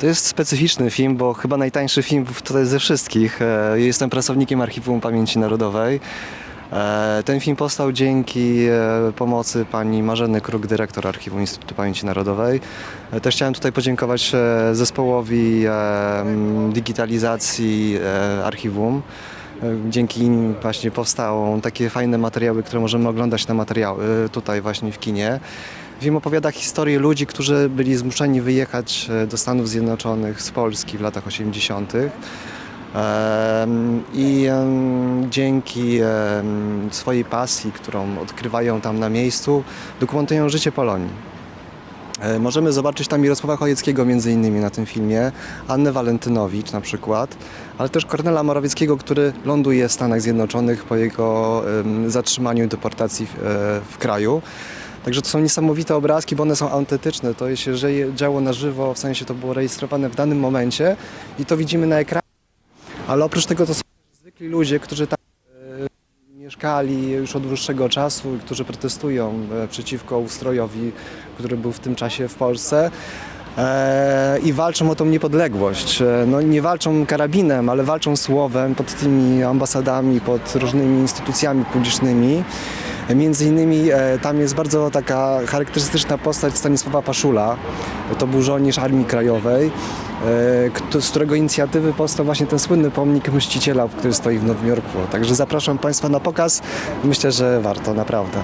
To jest specyficzny film, bo chyba najtańszy film tutaj ze wszystkich. E, Jestem pracownikiem Archiwum Pamięci Narodowej. E, Ten film powstał dzięki e, pomocy pani Marzeny Kruk, dyrektor Archiwum Instytutu Pamięci Narodowej. Też chciałem tutaj podziękować zespołowi digitalizacji archiwum. Dzięki nim właśnie powstają takie fajne materiały, które możemy oglądać na materiały tutaj właśnie w kinie. Film opowiada historię ludzi, którzy byli zmuszeni wyjechać e, do Stanów Zjednoczonych z Polski w latach 80. Em, I dzięki swojej pasji, którą odkrywają tam na miejscu, dokumentują życie Polonii. E, Możemy zobaczyć tam Mirosława Chojeckiego między innymi na tym filmie, Annę Walentynowicz na przykład, ale też Kornela Morawieckiego, który ląduje w Stanach Zjednoczonych po jego zatrzymaniu i deportacji w, e, w kraju. Także to są niesamowite obrazki, bo one są autentyczne. To się działo na żywo, w sensie to było rejestrowane w danym momencie i to widzimy na ekranie. Ale oprócz tego to są zwykli ludzie, którzy tam e, mieszkali już od dłuższego czasu i którzy protestują e, przeciwko ustrojowi, który był w tym czasie w Polsce. E, I walczą o tą niepodległość. E, No, nie walczą karabinem, ale walczą słowem pod tymi ambasadami, pod różnymi instytucjami publicznymi. Między innymi e, tam jest bardzo taka charakterystyczna postać Stanisława Paszula. To był żołnierz Armii Krajowej, z którego inicjatywy powstał właśnie ten słynny pomnik Mściciela, który stoi w Nowym Jorku. Także zapraszam Państwa na pokaz. Myślę, że warto, naprawdę.